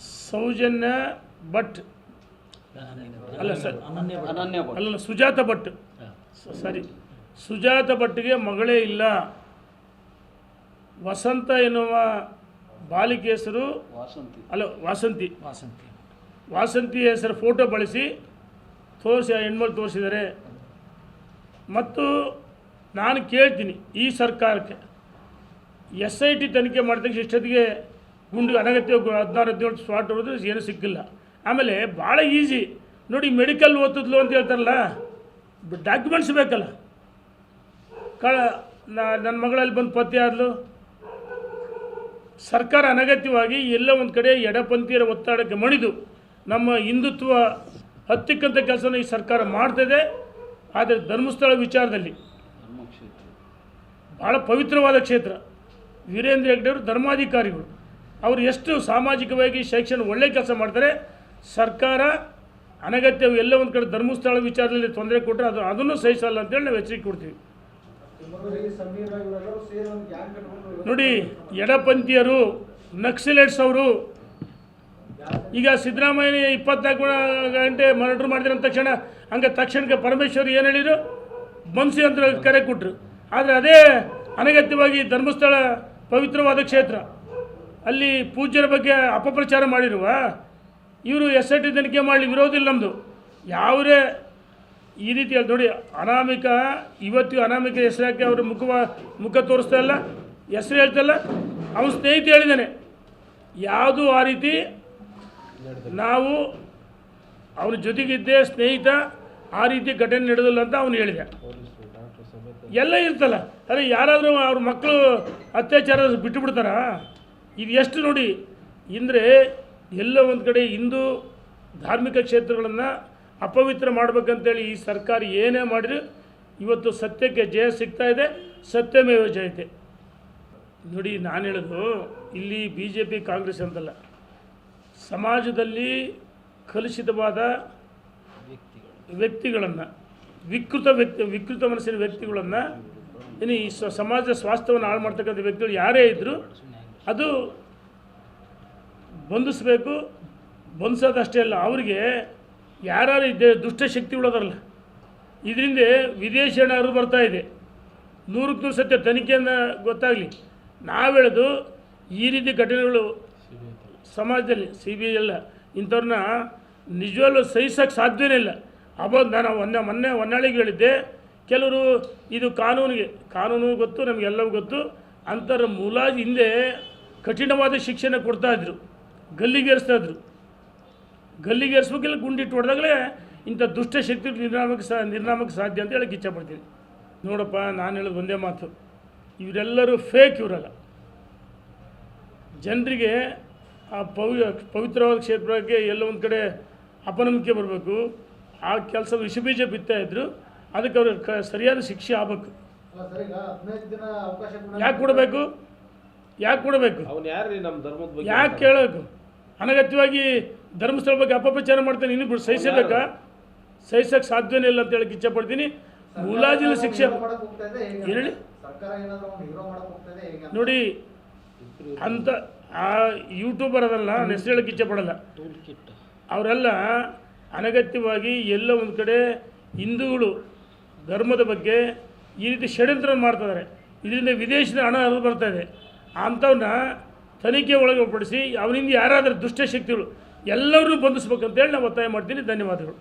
ಸೌಜನ್ಯ ಭಟ್. ಅಲ್ಲ ಸರ್. ಅನನ್ಯ ಸುಜಾತ ಭಟ್. ಸರಿ. ಸುಜಾತ ಭಟ್ಗೆ ಮಗಳೇ ಇಲ್ಲ. ವಸಂತ ಎನ್ನುವ ಬಾಲಿಕೆ ಹೆಸರು ವಾಸಂತಿ. ಅಲ್ಲ ವಾಸಂತಿ. ವಾಸಂತಿ. ವಾಸಂತಿ ಹೆಸರು ಫೋಟೋ ಬಳಸಿ ತೋರಿಸಿ ಹೆಣ್ಮಗಳು ತೋರಿಸಿದ್ದಾರೆ. ಮತ್ತು ನಾನು ಕೇಳ್ತೀನಿ ಈ ಸರ್ಕಾರಕ್ಕೆ. ಎಸ್ ಐ ಟಿ ತನಿಖೆ ಮಾಡಿದಾಗ ಇಷ್ಟೊತ್ತಿಗೆ ಗುಂಡು ಅನಗತ್ಯ ಹದಿನಾರು, ಹದಿನೇಳು ಸ್ವಾಟ್ ಹೊಡೆದ್ರೆ ಏನೂ ಸಿಕ್ಕಿಲ್ಲ. ಆಮೇಲೆ ಭಾಳ ಈಸಿ. ನೋಡಿ, ಮೆಡಿಕಲ್ ಓದಿದ್ಲು ಅಂತ ಹೇಳ್ತಾರಲ್ಲ, ಡಾಕ್ಯುಮೆಂಟ್ಸ್ ಬೇಕಲ್ಲ. ಕಳ ನನ್ನ ಮಗಳಲ್ಲಿ ಬಂದು ಪತ್ತೆ ಆದ್ಲು, ಸರ್ಕಾರ ಅನಗತ್ಯವಾಗಿ ಎಲ್ಲ ಒಂದು ಕಡೆ ಎಡಪಂಥೀಯರ ಒತ್ತಡಕ್ಕೆ ಮಣಿದು ನಮ್ಮ ಹಿಂದುತ್ವ ಹತ್ತಿಕ್ಕಂಥ ಕೆಲಸನ ಈ ಸರ್ಕಾರ ಮಾಡ್ತಿದೆ. ಆದರೆ ಧರ್ಮಸ್ಥಳ ವಿಚಾರದಲ್ಲಿ ಭಾಳ ಪವಿತ್ರವಾದ ಕ್ಷೇತ್ರ. ವೀರೇಂದ್ರ ಹೆಗ್ಡೆಯವರು ಧರ್ಮಾಧಿಕಾರಿಗಳು. ಅವರು ಎಷ್ಟು ಸಾಮಾಜಿಕವಾಗಿ ಶೈಕ್ಷಣಿಕ ಒಳ್ಳೆ ಕೆಲಸ ಮಾಡ್ತಾರೆ, ಸರ್ಕಾರ ಅನಗತ್ಯ ಎಲ್ಲ ಒಂದು ಕಡೆ ಧರ್ಮಸ್ಥಳ ವಿಚಾರದಲ್ಲಿ ತೊಂದರೆ ಕೊಟ್ಟರೆ ಅದು ಅದನ್ನು ಸಹಿಸಲ್ಲ ಅಂತೇಳಿ ನಾವು ಎಚ್ಚರಿಕೆ ಕೊಡ್ತೀವಿ. ನೋಡಿ, ಎಡಪಂಥೀಯರು, ನಕ್ಸಲೇಟ್ಸ್ ಅವರು, ಈಗ ಸಿದ್ದರಾಮಯ್ಯ ಇಪ್ಪತ್ನಾಲ್ಕು ಗಂಟೆ ಮರ್ಡರ್ ಮಾಡಿದ್ರೆ ಅಂದ ತಕ್ಷಣ, ಹಂಗೆ ತಕ್ಷಣಕ್ಕೆ ಪರಮೇಶ್ವರ್ ಏನು ಹೇಳಿದ್ರು? ಬನ್ಸಿ ಅಂತ ಕರೆ ಕೊಟ್ಟರು ಆದರೆ ಅದೇ ಅನಗತ್ಯವಾಗಿ ಧರ್ಮಸ್ಥಳ ಪವಿತ್ರವಾದ ಕ್ಷೇತ್ರ. ಅಲ್ಲಿ ಪೂಜ್ಯರ ಬಗ್ಗೆ ಅಪಪ್ರಚಾರ ಮಾಡಿರುವ ಇವರು ಎಸ್ ಐ ಟಿ ತನಿಖೆ ಮಾಡಲಿ ವಿರೋಧಿಲ್ಲ ನಮ್ಮದು ಯಾವುದೇ ಈ ರೀತಿ ನೋಡಿ, ಅನಾಮಿಕ, ಇವತ್ತು ಅನಾಮಿಕ ಹೆಸರು ಹಾಕಿ ಅವರು ಮುಖವ ಮುಖ ತೋರಿಸ್ತಾ ಇಲ್ಲ. ಹೆಸರು ಹೇಳ್ತಲ್ಲ ಅವನ ಸ್ನೇಹಿತ ಹೇಳಿದ್ದಾನೆ. ಯಾವುದು ಆ ರೀತಿ? ನಾವು ಅವನ ಜೊತೆಗಿದ್ದೆ ಸ್ನೇಹಿತ, ಆ ರೀತಿ ಘಟನೆ ನಡೆದಿಲ್ಲ ಅಂತ ಅವನು ಹೇಳಿದೆ. ಎಲ್ಲ ಇರ್ತಲ್ಲ. ಅದೇ ಯಾರಾದರೂ ಅವ್ರ ಮಕ್ಕಳು ಅತ್ಯಾಚಾರ ಬಿಟ್ಟು ಬಿಡ್ತಾರಾ ಇದು ಎಷ್ಟು ನೋಡಿ ಅಂದರೆ ಎಲ್ಲ ಒಂದು ಕಡೆ ಹಿಂದೂ ಧಾರ್ಮಿಕ ಕ್ಷೇತ್ರಗಳನ್ನು ಅಪವಿತ್ರ ಮಾಡಬೇಕಂತೇಳಿ ಈ ಸರ್ಕಾರ ಏನೇ ಮಾಡಿದ್ರು ಇವತ್ತು ಸತ್ಯಕ್ಕೆ ಜಯ ಸಿಗ್ತಾ ಇದೆ, ಸತ್ಯಮೇವ ಜಯತೆ ನೋಡಿ, ನಾನು ಹೇಳೋದು, ಇಲ್ಲಿ ಬಿ ಜೆ ಪಿ ಕಾಂಗ್ರೆಸ್ ಅಂತಲ್ಲ, ಸಮಾಜದಲ್ಲಿ ಕಲುಷಿತವಾದ ವ್ಯಕ್ತಿಗಳನ್ನು, ವಿಕೃತ ವ್ಯಕ್ತಿ, ವಿಕೃತ ಮನಸ್ಸಿನ ವ್ಯಕ್ತಿಗಳನ್ನು, ಇನ್ನು ಈ ಸಮಾಜ ಸ್ವಾಸ್ಥ್ಯವನ್ನು ಹಾಳು ಮಾಡ್ತಕ್ಕಂಥ ವ್ಯಕ್ತಿಗಳು ಯಾರೇ ಇದ್ದರೂ ಅದು ಬಂಧಿಸಬೇಕು, ಬಂಧಿಸೋದಷ್ಟೇ ಅಲ್ಲ, ಅವರಿಗೆ ಯಾರು ಇದ್ದೇ ದುಷ್ಟಶಕ್ತಿಗಳದಾರಲ್ಲ ಇದರಿಂದ ವಿದೇಶಿ ಹಣ ಹರಿದು ಬರ್ತಾ ಇದೆ. ನೂರಕ್ಕೆ ನೂರು ಸತ್ಯ ತನಿಖೆಯನ್ನು ಗೊತ್ತಾಗಲಿ. ನಾವು ಹೇಳೋದು ಈ ರೀತಿ ಘಟನೆಗಳು ಸಮಾಜದಲ್ಲಿ ಸಿ ಬಿ ಐ ಎಲ್ಲ ಇಂಥವ್ರನ್ನ ನಿಜವಾಗ್ಲೂ ಸಹಿಸೋಕ್ಕೆ ಸಾಧ್ಯವೇ ಇಲ್ಲ. ಅಬೋ ನಾನು ಒಂದೇ ಮೊನ್ನೆ ಹೊನ್ನಾಳಿಗೆ ಹೇಳಿದ್ದೆ, ಕೆಲವರು ಇದು ಕಾನೂನಿಗೆ, ಕಾನೂನು ಗೊತ್ತು, ನಮಗೆಲ್ಲವೂ ಗೊತ್ತು ಅಂತರ ಮುಲಾಜ್ ಹಿಂದೆ ಕಠಿಣವಾದ ಶಿಕ್ಷಣ ಕೊಡ್ತಾಯಿದ್ರು ಗಲ್ಲಿಗೇರಿಸ್ತಾ ಇದ್ರು ಗಲ್ಲಿಗೇರಿಸ್ಬೇಕಿಲ್ಲ ಗುಂಡಿಟ್ಟು ಹೊಡೆದಾಗಲೇ ಇಂಥ ದುಷ್ಟ ಶಕ್ತಿ ನಿರ್ನಾಮಕ್ಕೆ ಸಾ ನಿರ್ನಾಮಕ್ಕೆ ಸಾಧ್ಯ ಅಂತ ಹೇಳಕ್ಕೆ ಇಚ್ಛಪಡ್ತೀನಿ ನೋಡಪ್ಪ ನಾನು ಹೇಳೋದು ಒಂದೇ ಮಾತು. ಇವರೆಲ್ಲರೂ ಫೇಕ್ ಇವರಲ್ಲ. ಜನರಿಗೆ ಆ ಪವಿ ಪವಿತ್ರವಾದ ಕ್ಷೇತ್ರಕ್ಕೆ ಎಲ್ಲ ಒಂದು ಕಡೆ ಅಪನಂಬಿಕೆ ಬರಬೇಕು. ಆ ಕೆಲಸ ವಿಷಬೀಜ ಬಿತ್ತಾ ಇದ್ರು ಅದಕ್ಕೆ ಅವ್ರಿಗೆ ಸರಿಯಾದ ಶಿಕ್ಷೆ ಆಗಬೇಕು. ಯಾಕೆ ಕೊಡಬೇಕು? ಯಾಕೆ ಕೊಡಬೇಕು? ಅವ್ನು ಯಾರು ನಮ್ಮ ಧರ್ಮದ ಬಗ್ಗೆ ಯಾಕೆ ಕೇಳಬೇಕು? ಅನಗತ್ಯವಾಗಿ ಧರ್ಮಸ್ಥಳ ಬಗ್ಗೆ ಅಪಪ್ರಚಾರ ಮಾಡ್ತಾನೆ. ಇನ್ನು ಬಿಡು ಸಹಿಸಬೇಕಾ? ಸಹಿಸಕ್ಕೆ ಸಾಧ್ಯವೇ ಇಲ್ಲ ಅಂತ ಹೇಳಕ್ಕೆ ಇಚ್ಛಪಡ್ತೀನಿ ಮುಲಾಜಿನ ಶಿಕ್ಷೆ ಹೇಳಿ? ನೋಡಿ ಅಂತ? ಆ ಯೂಟ್ಯೂಬರ್ ಅದಲ್ಲ ನಾನು ಹೆಸರು ಹೇಳಕ್ಕೆ ಇಚ್ಛಪಡಲ್ಲ ಅವರೆಲ್ಲ ಅನಗತ್ಯವಾಗಿ ಎಲ್ಲ ಒಂದು ಕಡೆ ಹಿಂದೂಗಳು ಧರ್ಮದ ಬಗ್ಗೆ ಈ ರೀತಿ ಷಡ್ಯಂತ್ರ ಮಾಡ್ತಿದ್ದಾರೆ ಇದರಿಂದ ವಿದೇಶದ ಹಣ ಹರಿದು ಬರ್ತಾ ಇದೆ. ಅಂಥವನ್ನ ತನಿಖೆ ಒಳಗೊಳಪಡಿಸಿ ಅವನಿಂದ ಯಾರಾದರೂ ದುಷ್ಟಶಕ್ತಿಗಳು ಎಲ್ಲರೂ ಬಂಧಿಸ್ಬೇಕಂತೇಳಿ ನಾನು ಒತ್ತಾಯ ಮಾಡ್ತೀನಿ. ಧನ್ಯವಾದಗಳು.